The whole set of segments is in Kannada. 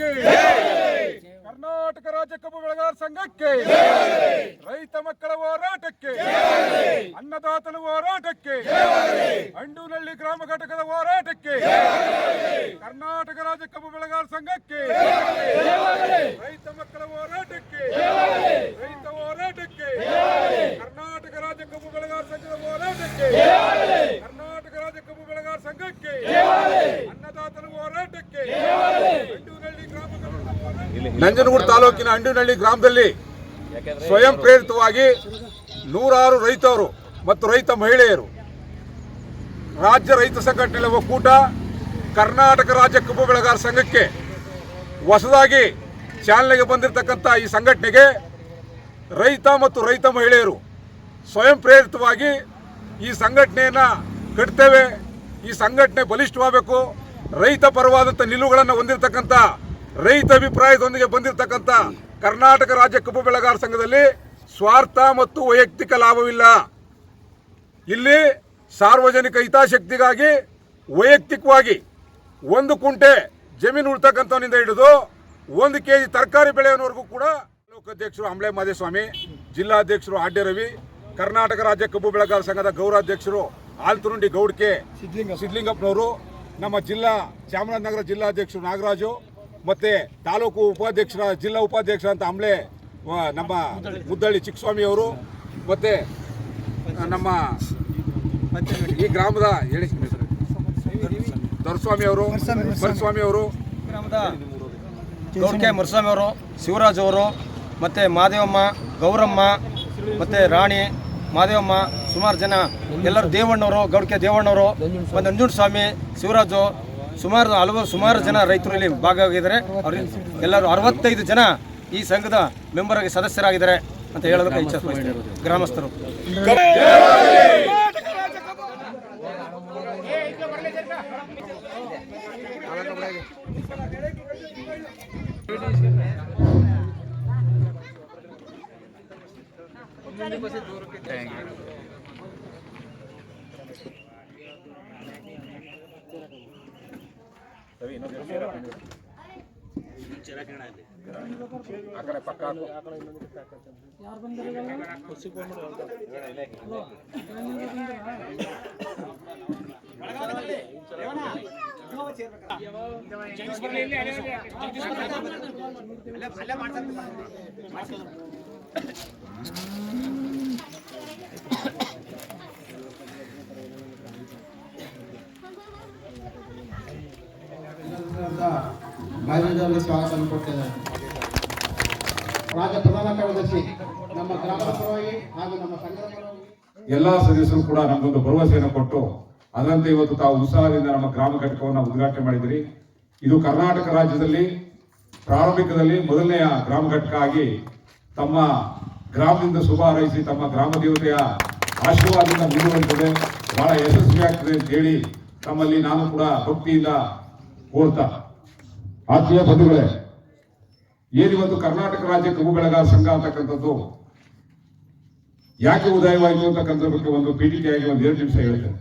ಸಂಘಕ್ಕೆ. ಕರ್ನಾಟಕ ರಾಜ್ಯ ಕಬ್ಬು ಬೆಳೆಗಾರ ಸಂಘಕ್ಕೆ. ರೈತ ಮಕ್ಕಳ ಹೋರಾಟಕ್ಕೆ. ಅನ್ನದಾತನ ಹೋರಾಟಕ್ಕೆ. ಅಂಡೂನಳ್ಳಿ ಗ್ರಾಮ ಘಟಕದ ಹೋರಾಟಕ್ಕೆ. ಕರ್ನಾಟಕ ರಾಜ್ಯ ಕಬ್ಬು ಬೆಳೆಗಾರ ಸಂಘಕ್ಕೆ. ರೈತ ಮಕ್ಕಳ ಹೋರಾಟಕ್ಕೆ. ರೈತ ಹೋರಾಟಕ್ಕೆ. ಕರ್ನಾಟಕ ರಾಜ್ಯ ಕಬ್ಬು ಬೆಳೆಗಾರ ಸಂಘದ ಹೋರಾಟಕ್ಕೆ. ಕರ್ನಾಟಕ ರಾಜ್ಯ ಕಬ್ಬು ಬೆಳೆಗಾರ ಸಂಘಕ್ಕೆ. ನಂಜನಗೂಡು ತಾಲೂಕಿನ ಅಂಡಿನಹಳ್ಳಿ ಗ್ರಾಮದಲ್ಲಿ ಸ್ವಯಂ ಪ್ರೇರಿತವಾಗಿ ನೂರಾರು ರೈತರು ಮತ್ತು ರೈತ ಮಹಿಳೆಯರು ರಾಜ್ಯ ರೈತ ಸಂಘಟನೆಗಳ ಒಕ್ಕೂಟ ಕರ್ನಾಟಕ ರಾಜ್ಯ ಕಬ್ಬು ಬೆಳೆಗಾರ ಸಂಘಕ್ಕೆ ಹೊಸದಾಗಿ ಚಾಲನೆಗೆ ಬಂದಿರತಕ್ಕಂಥ ಈ ಸಂಘಟನೆಗೆ ರೈತ ಮತ್ತು ರೈತ ಮಹಿಳೆಯರು ಸ್ವಯಂ ಪ್ರೇರಿತವಾಗಿ ಈ ಸಂಘಟನೆಯನ್ನು ಕಟ್ತೇವೆ. ಈ ಸಂಘಟನೆ ಬಲಿಷ್ಠವಾಗಬೇಕು. ರೈತ ಪರವಾದಂಥ ನಿಲುವುಗಳನ್ನು ಹೊಂದಿರತಕ್ಕಂಥ ರೈತ ಅಭಿಪ್ರಾಯದೊಂದಿಗೆ ಬಂದಿರತಕ್ಕಂತ ಕರ್ನಾಟಕ ರಾಜ್ಯ ಕಬ್ಬು ಬೆಳೆಗಾರ ಸಂಘದಲ್ಲಿ ಸ್ವಾರ್ಥ ಮತ್ತು ವೈಯಕ್ತಿಕ ಲಾಭವಿಲ್ಲ. ಇಲ್ಲಿ ಸಾರ್ವಜನಿಕ ಹಿತಾಸಕ್ತಿಗಾಗಿ ವೈಯಕ್ತಿಕವಾಗಿ ಒಂದು ಕುಂಟೆ ಜಮೀನು ಉಳ್ತಕ್ಕಂಥವನಿಂದ ಹಿಡಿದು ಒಂದು ಕೆ ಜಿ ತರಕಾರಿ ಬೆಳೆಯೋವರೆಗೂ ಕೂಡ ಲೋಕಾಧ್ಯಕ್ಷರು ಅಂಬ್ಳೆ ಮಾದೇಸ್ವಾಮಿ ಜಿಲ್ಲಾಧ್ಯಕ್ಷರು ಆಡ್ಯ ರವಿ ಕರ್ನಾಟಕ ರಾಜ್ಯ ಕಬ್ಬು ಬೆಳೆಗಾರ ಸಂಘದ ಗೌರಾಧ್ಯಕ್ಷರು ಆಲ್ತುರುಂಡಿ ಗೌಡ್ಕೆ ಸಿದ್ಲಿಂಗಪ್ಪನವರು ನಮ್ಮ ಜಿಲ್ಲಾ ಚಾಮರಾಜನಗರ ಜಿಲ್ಲಾಧ್ಯಕ್ಷರು ನಾಗರಾಜು ಮತ್ತೆ ತಾಲೂಕು ಉಪಾಧ್ಯಕ್ಷರ ಜಿಲ್ಲಾ ಉಪಾಧ್ಯಕ್ಷ ಅಂತ ಆ, ನಮ್ಮ ಮುದ್ದಳ್ಳಿ ಚಿಕ್ಕಸ್ವಾಮಿ ಅವರು ಮತ್ತೆ ನಮ್ಮ ಈ ಗ್ರಾಮದ ಹೇಳಿ ದೊರಸ್ವಾಮಿ ಅವರು ಸ್ವಾಮಿ ಅವರು ಗ್ರಾಮದ ಮರಸ್ವಾಮಿ ಮುರಸ್ವಾಮಿ ಅವರು ಶಿವರಾಜ್ ಅವರು ಮತ್ತು ಮಾದೇವಮ್ಮ ಗೌರಮ್ಮ ಮತ್ತು ರಾಣಿ ಮಾದೇವಮ್ಮ ಸುಮಾರು ಜನ ಎಲ್ಲರೂ ದೇವಣ್ಣವರು ಗೌಡ್ಕೆ ದೇವಣ್ಣವರು ಮತ್ತು ನಂಜುಂಡ ಸ್ವಾಮಿ ಶಿವರಾಜು ಸುಮಾರು ಹಲವು ಸುಮಾರು ಜನ ರೈತರು ಇಲ್ಲಿ ಭಾಗವಾಗಿದ್ದಾರೆ. ಅವ್ರಿಗೆ ಎಲ್ಲರೂ ಅರವತ್ತೈದು ಜನ ಈ ಸಂಘದ ಮೆಂಬರ್ ಆಗಿ ಸದಸ್ಯರಾಗಿದ್ದಾರೆ ಅಂತ ಹೇಳೋದಕ್ಕೆ ಇಚ್ಛೆ ಪಡ್ತೀನಿ. ಗ್ರಾಮಸ್ಥರು ಆ ಕಡೆ ಪಕ್ಕ ಹಾಕು. ಬಾಲ್ಯದಲ್ಲಿ ಸ್ವಾಗತ ಕೊಟ್ಟಿದ್ದಾರೆ ರಾಜ್ಯ ಪ್ರಧಾನ ನಮ್ಮ ಗ್ರಾಮದ ಪರವಾಗಿ ಹಾಗೂ ನಮ್ಮ ಸಂಘದ ಎಲ್ಲ ಸದಸ್ಯರು ಕೂಡ ನಮಗೊಂದು ಭರವಸೆಯನ್ನು ಕೊಟ್ಟು ಅದರಂತೆ ಇವತ್ತು ತಾವು ಉತ್ಸಾಹದಿಂದ ನಮ್ಮ ಗ್ರಾಮ ಘಟಕವನ್ನು ಉದ್ಘಾಟನೆ ಮಾಡಿದಿರಿ. ಇದು ಕರ್ನಾಟಕ ರಾಜ್ಯದಲ್ಲಿ, ಪ್ರಾರಂಭಿಕದಲ್ಲಿ ಮೊದಲನೆಯ ಗ್ರಾಮ ಘಟಕ ಆಗಿ ತಮ್ಮ ಗ್ರಾಮದಿಂದ ಶುಭ ಹಾರೈಸಿ ತಮ್ಮ ಗ್ರಾಮ ದೇವತೆಯ ಆಶೀರ್ವಾದದಿಂದ ಮುಂದುವರಿತದೆ. ಬಹಳ ಯಶಸ್ವಿಯಾಗ್ತದೆ ಅಂತ ಹೇಳಿ ತಮ್ಮಲ್ಲಿ ನಾನು ಕೂಡ ಭಕ್ತಿಯಿಂದ ಕೋರ್ತಾ ಆತ್ಮೀಯ ಬಂಧುಗಳೇ ಏನಿವತ್ತು ಕರ್ನಾಟಕ ರಾಜ್ಯ ಕಬ್ಬು ಬೆಳೆಗಾರ ಸಂಘ ಅಂತಕ್ಕಂಥದ್ದು? ಯಾಕೆ ಉದಯವಾಯಿತು ಅಂತಕ್ಕಂಥ ಬಗ್ಗೆ ಒಂದು ಪೀಠಿಕೆಯಾಗಿ ಒಂದು ಎರಡು ನಿಮಿಷ ಹೇಳ್ತೇನೆ.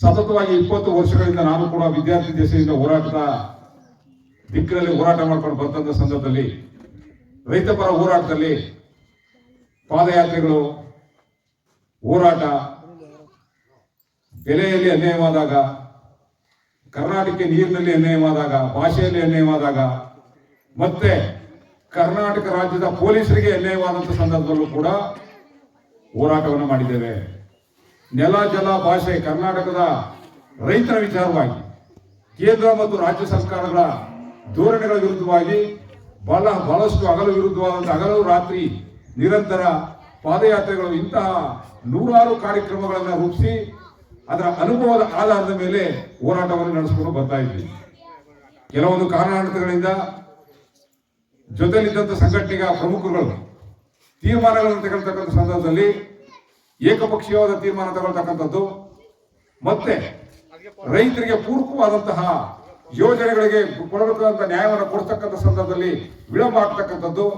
ಸತತವಾಗಿ ಇಪ್ಪತ್ತು ವರ್ಷಗಳಿಂದ ನಾನು ಕೂಡ ವಿದ್ಯಾರ್ಥಿ ದೇಶದಿಂದ ಹೋರಾಟದ ದಿಕ್ಕಿನಲ್ಲಿ ಹೋರಾಟ ಮಾಡ್ಕೊಂಡು ಬಂದಂತ ಸಂದರ್ಭದಲ್ಲಿ ರೈತಪರ ಹೋರಾಟದಲ್ಲಿ ಪಾದಯಾತ್ರೆಗಳು ಹೋರಾಟ, ಬೆಲೆಯಲ್ಲಿ ಅನ್ಯಾಯವಾದಾಗ ಕರ್ನಾಟಕ ನೀರಿನಲ್ಲಿ ಅನ್ಯಾಯವಾದಾಗ ಭಾಷೆಯಲ್ಲಿ ಅನ್ಯಾಯವಾದಾಗ ಮತ್ತೆ ಕರ್ನಾಟಕ ರಾಜ್ಯದ ಪೊಲೀಸರಿಗೆ ಅನ್ಯಾಯವಾದಂಥ ಸಂದರ್ಭದಲ್ಲೂ ಕೂಡ ಹೋರಾಟವನ್ನು ಮಾಡಿದ್ದೇವೆ. ನೆಲ, ಜಲ, ಭಾಷೆ ಕರ್ನಾಟಕದ ರೈತರ ವಿಚಾರವಾಗಿ, ಕೇಂದ್ರ ಮತ್ತು ರಾಜ್ಯ ಸರ್ಕಾರಗಳ ಧೋರಣೆಗಳ ವಿರುದ್ಧವಾಗಿ ಬಹಳ ಬಹಳಷ್ಟು ಹಗಲು ವಿರುದ್ಧವಾದಂತಹ ಹಗಲು ರಾತ್ರಿ ನಿರಂತರ ಪಾದಯಾತ್ರೆಗಳು ಇಂತಹ ನೂರಾರು ಕಾರ್ಯಕ್ರಮಗಳನ್ನು ರೂಪಿಸಿ ಅದರ ಅನುಭವದ ಆಧಾರದ ಮೇಲೆ ಹೋರಾಟವನ್ನು ನಡೆಸಿಕೊಂಡು ಬರ್ತಾ ಇದ್ವಿ. ಕೆಲವೊಂದು ಕಾರಣಾಂತರಗಳಿಂದ ಜೊತೆಲಿದ್ದಂಥ ಸಂಘಟನೆಗ ಪ್ರಮುಖರುಗಳು ತೀರ್ಮಾನಗಳನ್ನು ತಗೊಳ್ತಕ್ಕಂಥ ಸಂದರ್ಭದಲ್ಲಿ ಏಕಪಕ್ಷೀಯವಾದ ತೀರ್ಮಾನ ತಗೊಳ್ತಕ್ಕಂಥದ್ದು, ಮತ್ತೆ ರೈತರಿಗೆ ಪೂರಕವಾದಂತಹ ಯೋಜನೆಗಳಿಗೆ ಕೊಡಬೇಕಾದಂಥ ನ್ಯಾಯವನ್ನು ಕೊಡ್ತಕ್ಕಂಥ ಸಂದರ್ಭದಲ್ಲಿ ವಿಳಂಬ ಆಗ್ತಕ್ಕಂಥದ್ದು,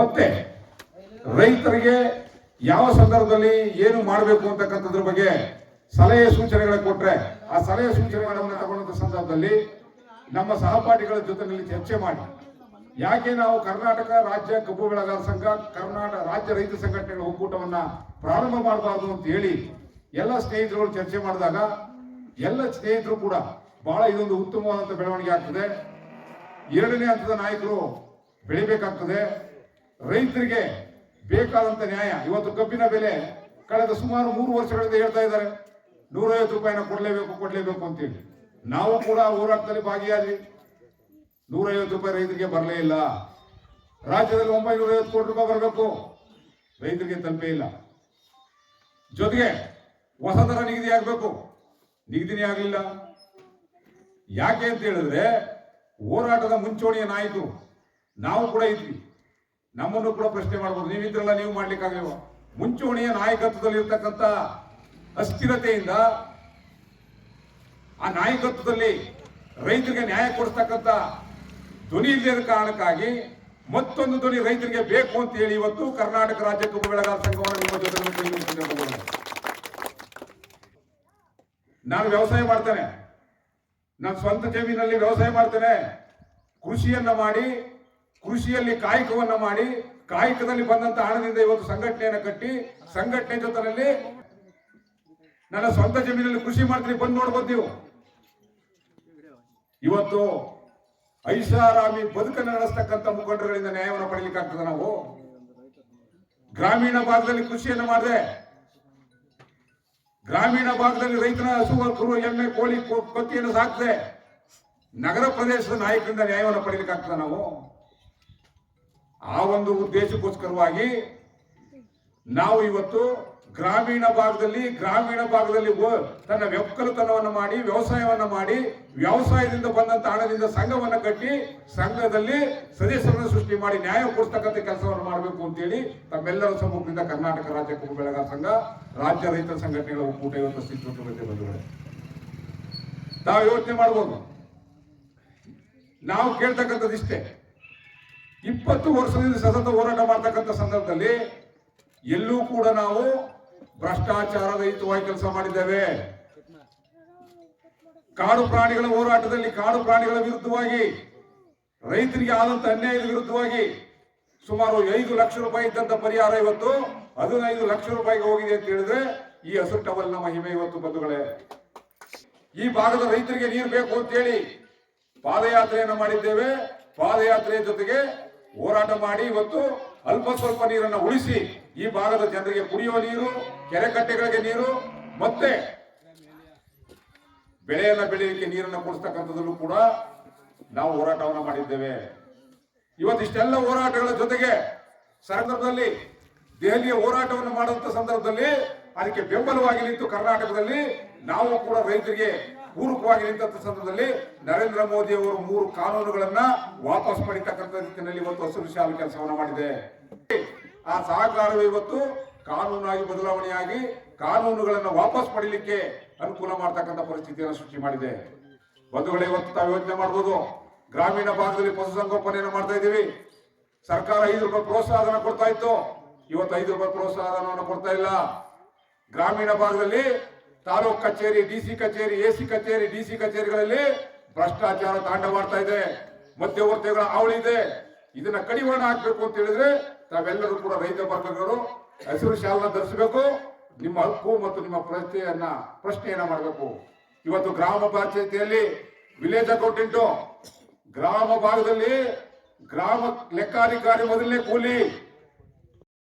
ಮತ್ತೆ ರೈತರಿಗೆ ಯಾವ ಸಂದರ್ಭದಲ್ಲಿ ಏನು ಮಾಡಬೇಕು ಅಂತಕ್ಕಂಥದ್ರ ಬಗ್ಗೆ ಸಲಹೆ ಸೂಚನೆಗಳ ಕೊಟ್ರೆ ಆ ಸಲಹೆ ಸೂಚನೆಗಳನ್ನು ತಗೊಂಡಂತ ಸಂದರ್ಭದಲ್ಲಿ ನಮ್ಮ ಸಹಪಾಠಿಗಳ ಜೊತೆಯಲ್ಲಿ ಚರ್ಚೆ ಮಾಡಿ. ಯಾಕೆ ನಾವು ಕರ್ನಾಟಕ ರಾಜ್ಯ ಕಬ್ಬು ಬೆಳೆಗಾರ ಸಂಘ ಕರ್ನಾಟಕ ರಾಜ್ಯ ರೈತ ಸಂಘಟನೆಗಳ ಒಕ್ಕೂಟವನ್ನ ಪ್ರಾರಂಭ ಮಾಡಬಾರ್ದು ಅಂತ ಹೇಳಿ ಎಲ್ಲ ಸ್ನೇಹಿತರುಗಳು ಚರ್ಚೆ ಮಾಡಿದಾಗ ಎಲ್ಲ ಸ್ನೇಹಿತರು ಕೂಡ ಬಹಳ ಇದೊಂದು ಉತ್ತಮವಾದಂತ ಬೆಳವಣಿಗೆ ಆಗ್ತದೆ. ಎರಡನೇ ಹಂತದ ನಾಯಕರು ಬೆಳಿಬೇಕಾಗ್ತದೆ. ರೈತರಿಗೆ ಬೇಕಾದಂತ ನ್ಯಾಯ. ಇವತ್ತು ಕಬ್ಬಿನ ಬೆಲೆ ಕಳೆದ ಸುಮಾರು ಮೂರು ವರ್ಷಗಳಿಂದ ಹೇಳ್ತಾ ಇದ್ದಾರೆ. ನೂರೈವತ್ತು ರೂಪಾಯಿನ ಕೊಡ್ಲೇಬೇಕು ಕೊಡ್ಲೇಬೇಕು ಅಂತೇಳಿ. ನಾವು ಕೂಡ ಹೋರಾಟದಲ್ಲಿ ಭಾಗಿಯಾದ್ವಿ. ನೂರೈವತ್ತು ರೂಪಾಯಿ ರೈತರಿಗೆ ಬರಲೇ ಇಲ್ಲ. ರಾಜ್ಯದಲ್ಲಿ ಒಂಬೈನೂರ ಐವತ್ತು ಕೋಟಿ ರೂಪಾಯಿ ಬರಬೇಕು. ರೈತರಿಗೆ ತಲುಪೇ ಇಲ್ಲ. ಜೊತೆಗೆ ಹೊಸ ನಿಗದಿ ಆಗಬೇಕು. ನಿಗದಿನೇ ಆಗಲಿಲ್ಲ. ಯಾಕೆ ಅಂತ ಹೇಳಿದ್ರೆ ಹೋರಾಟದ ಮುಂಚೂಣಿಯ ನಾವು ಕೂಡ ಇದ್ವಿ. ನಮ್ಮನ್ನು ಕೂಡ ಪ್ರಶ್ನೆ ಮಾಡಬೋದು. ನೀವು ಇದ್ರಲ್ಲ ನೀವು ಮಾಡ್ಲಿಕ್ಕಾಗಲಿಲ್ಲ ಮುಂಚೂಣಿಯ ನಾಯಕತ್ವದಲ್ಲಿ ಇರ್ತಕ್ಕಂಥ ಅಸ್ಥಿರತೆಯಿಂದ ಆ ನಾಯಕತ್ವದಲ್ಲಿ ರೈತರಿಗೆ ನ್ಯಾಯ ಕೊಡಿಸ್ತಕ್ಕಂಥ ಧ್ವನಿ ಇಲ್ಲದ ಕಾರಣಕ್ಕಾಗಿ ಮತ್ತೊಂದು ಧ್ವನಿ ರೈತರಿಗೆ ಬೇಕು ಅಂತ ಹೇಳಿ ಇವತ್ತು ಕರ್ನಾಟಕ ರಾಜ್ಯ ಕಬ್ಬು ಬೆಳೆಗಾರ ಸಂಘವನ್ನು ನಿಮ್ಮ ಜೊತೆ. ನಾನು ವ್ಯವಸಾಯ ಮಾಡ್ತೇನೆ. ನನ್ನ ಸ್ವಂತ ಜಮೀನಲ್ಲಿ ವ್ಯವಸಾಯ ಮಾಡ್ತೇನೆ. ಕೃಷಿಯನ್ನ ಮಾಡಿ ಕೃಷಿಯಲ್ಲಿ ಕಾಯಕವನ್ನ ಮಾಡಿ, ಕಾಯಕದಲ್ಲಿ ಬಂದಂತ ಹಣದಿಂದ ಇವತ್ತು ಸಂಘಟನೆಯನ್ನು ಕಟ್ಟಿ, ಸಂಘಟನೆ ಜೊತೆಯಲ್ಲಿ ನನ್ನ ಸ್ವಂತ ಜಮೀನಲ್ಲಿ ಕೃಷಿ ಮಾಡ್ತೀನಿ, ಬಂದು ನೋಡ್ಬೋದು ನೀವು. ಇವತ್ತು ಐಷಾರಾಮಿ ಬದುಕನ್ನು ನಡೆಸ್ತಕ್ಕಂಥ ಮುಖಂಡರುಗಳಿಂದ ನ್ಯಾಯವನ್ನು ಪಡೀಲಿಕ್ಕಾಗ್ತದೆ ನಾವು? ಗ್ರಾಮೀಣ ಭಾಗದಲ್ಲಿ ಕೃಷಿಯನ್ನು ಮಾಡಿದೆ. ಗ್ರಾಮೀಣ ಭಾಗದಲ್ಲಿ ರೈತನ ಹಸುವ, ಕುರು, ಎಮ್ಮೆ, ಕೋಳಿ ಕತ್ತಿಯನ್ನು ಸಾಕ್ತದೆ ನಗರ ಪ್ರದೇಶದ ನಾಯಕರಿಂದ ನ್ಯಾಯವನ್ನು ಪಡೀಲಿಕ್ಕಾಗ್ತದೆ ನಾವು? ಆ ಒಂದು ಉದ್ದೇಶಕ್ಕೋಸ್ಕರವಾಗಿ ನಾವು ಇವತ್ತು ಗ್ರಾಮೀಣ ಭಾಗದಲ್ಲಿ ಗ್ರಾಮೀಣ ಭಾಗದಲ್ಲಿ ತನ್ನ ವ್ಯಕ್ಕಲತನವನ್ನು ಮಾಡಿ, ವ್ಯವಸಾಯವನ್ನು ಮಾಡಿ, ವ್ಯವಸಾಯದಿಂದ ಬಂದಂತ ಹಣದಿಂದ ಸಂಘವನ್ನು ಕಟ್ಟಿ, ಸಂಘದಲ್ಲಿ ಸದಸ್ಯರನ್ನು ಸೃಷ್ಟಿ ಮಾಡಿ, ನ್ಯಾಯ ಕೊಡ್ತಕ್ಕಂಥ ಕೆಲಸವನ್ನು ಮಾಡಬೇಕು ಅಂತೇಳಿ ತಮ್ಮೆಲ್ಲರ ಸಮ್ಮುಖದಿಂದ ಕರ್ನಾಟಕ ರಾಜ್ಯ ಕಬ್ಬು ಬೆಳೆಗಾರ ಸಂಘ, ರಾಜ್ಯ ರೈತ ಸಂಘಟನೆಗಳ ಒಕ್ಕೂಟ ಇವತ್ತು ಅಸ್ತಿತ್ವಕ್ಕೆ ಬಂದಿದೆ ನಾವು ಯೋಚನೆ ಮಾಡಬಹುದು ನಾವು ಕೇಳ್ತಕ್ಕಂಥದ್ದು ಇಷ್ಟೇ ಇಪ್ಪತ್ತು ವರ್ಷದಿಂದ ಸತತ ಹೋರಾಟ ಮಾಡ್ತಕ್ಕಂಥ ಸಂದರ್ಭದಲ್ಲಿ ಎಲ್ಲೂ ಕೂಡ ನಾವು ಭ್ರಷ್ಟಾಚಾರ ರಹಿತವಾಗಿ ಕೆಲಸ ಮಾಡಿದ್ದೇವೆ. ಕಾಡು ಪ್ರಾಣಿಗಳ ಹೋರಾಟದಲ್ಲಿ ಕಾಡು ಪ್ರಾಣಿಗಳ ವಿರುದ್ಧವಾಗಿ, ರೈತರಿಗೆ ಆದಂತ ಅನ್ಯಾಯದ ವಿರುದ್ಧವಾಗಿ ಸುಮಾರು ಐದು ಲಕ್ಷ ರೂಪಾಯಿ ಇದ್ದಂತ ಪರಿಹಾರ ಇವತ್ತು, ಹದಿನೈದು ಲಕ್ಷ ರೂಪಾಯಿಗೆ ಹೋಗಿದೆ ಅಂತ ಹೇಳಿದ್ರೆ ಈ ಹಸಿರು ನಮ್ಮ ಮಹಿಮೆ ಇವತ್ತು ಬಂಧುಗಳೇ. ಈ ಭಾಗದ ರೈತರಿಗೆ ನೀರು ಬೇಕು ಅಂತೇಳಿ ಪಾದಯಾತ್ರೆಯನ್ನು ಮಾಡಿದ್ದೇವೆ. ಪಾದಯಾತ್ರೆಯ ಜೊತೆಗೆ ಹೋರಾಟ ಮಾಡಿ ಇವತ್ತು ಅಲ್ಪ ಸ್ವಲ್ಪ ನೀರನ್ನು ಉಳಿಸಿ ಈ ಭಾಗದ ಜನರಿಗೆ ಕುಡಿಯುವ ನೀರು, ಕೆರೆ ಕಟ್ಟೆಗಳಿಗೆ ನೀರು, ಮತ್ತೆ ಬೆಳೆಯನ್ನ ಬೆಳೆಯಲಿಕ್ಕೆ ನೀರನ್ನು ಕೊಡಿಸ್ತಕ್ಕಂಥದ್ದಲ್ಲೂ ಕೂಡ ನಾವು ಹೋರಾಟವನ್ನು ಮಾಡಿದ್ದೇವೆ. ಇವತ್ತಿಷ್ಟೆಲ್ಲ ಹೋರಾಟಗಳ ಜೊತೆಗೆ ಸಂದರ್ಭದಲ್ಲಿ, ದೆಹಲಿಯ ಹೋರಾಟವನ್ನು ಮಾಡುವಂತ ಸಂದರ್ಭದಲ್ಲಿ, ಅದಕ್ಕೆ ಬೆಂಬಲವಾಗಿ ನಿಂತು ಕರ್ನಾಟಕದಲ್ಲಿ ನಾವು ಕೂಡ ರೈತರಿಗೆ ಪೂರಕವಾಗಿ ನಿಂತ ಸಂದರ್ಭದಲ್ಲಿ ನರೇಂದ್ರ ಮೋದಿ ಅವರು ಮೂರು ಕಾನೂನುಗಳನ್ನ ವಾಪಸ್ ಪಡಿತಕ್ಕಂಥ ನಿಟ್ಟಿನಲ್ಲಿ ಇವತ್ತು ಹಸಿರು ಶಾಲು ಕೆಲಸವನ್ನು ಮಾಡಿದೆ. ಆ ಸಹಕಾರವು ಇವತ್ತು ಕಾನೂನಾಗಿ ಬದಲಾವಣೆಯಾಗಿ ಕಾನೂನುಗಳನ್ನು ವಾಪಸ್ ಪಡಿಲಿಕ್ಕೆ ಅನುಕೂಲ ಮಾಡ್ತಕ್ಕಂಥ ಪರಿಸ್ಥಿತಿಯನ್ನು ಸೃಷ್ಟಿ ಮಾಡಿದೆ. ಬಂಧುಗಳೇ, ಇವತ್ತು ತಾವು ಯೋಚನೆ ಮಾಡ್ಬೋದು. ಗ್ರಾಮೀಣ ಭಾಗದಲ್ಲಿ ಪಶುಸಂಗೋಪನೆಯನ್ನು ಮಾಡ್ತಾ ಇದ್ದೀವಿ. ಸರ್ಕಾರ ಐದು ರೂಪಾಯಿ ಪ್ರೋತ್ಸಾಹಧನ ಕೊಡ್ತಾ ಇತ್ತು. ಇವತ್ತು ಐದು ರೂಪಾಯಿ ಪ್ರೋತ್ಸಾಹನವನ್ನು ಕೊಡ್ತಾ ಇಲ್ಲ. ಗ್ರಾಮೀಣ ಭಾಗದಲ್ಲಿ ತಾಲೂಕ್ ಕಚೇರಿ ಡಿಸಿ ಕಚೇರಿ ಎಸಿ ಕಚೇರಿ ಡಿಸಿ ಕಚೇರಿಗಳಲ್ಲಿ ಭ್ರಷ್ಟಾಚಾರ ತಾಂಡವಾಡ್ತಾ ಇದೆ. ಮಧ್ಯವರ್ತಿಗಳ ಅವಳಿ ಇದೆ. ಇದನ್ನ ಕಡಿವಾಣ ಹಾಕ್ಬೇಕು ಅಂತ ಹೇಳಿದ್ರೆ ತಾವೆಲ್ಲರೂ ಕೂಡ ರೈತ ವರ್ಗಗಳು ಹಸಿರು ಶಾಲನ ಧರಿಸಬೇಕು. ನಿಮ್ಮ ಹಕ್ಕು ಮತ್ತು ನಿಮ್ಮ ಪ್ರಶ್ನೆಯನ್ನ ಪ್ರಶ್ನೆಯನ್ನ ಮಾಡಬೇಕು. ಇವತ್ತು ಗ್ರಾಮ ಪಂಚಾಯತಿಯಲ್ಲಿ ವಿಲೇಜ್ ಅಕೌಂಟೆಂಟು ಗ್ರಾಮ ಭಾಗದಲ್ಲಿ ಗ್ರಾಮ ಲೆಕ್ಕಾಧಿಕಾರಿ ಮೊದಲನೇ ಕೂಲಿ.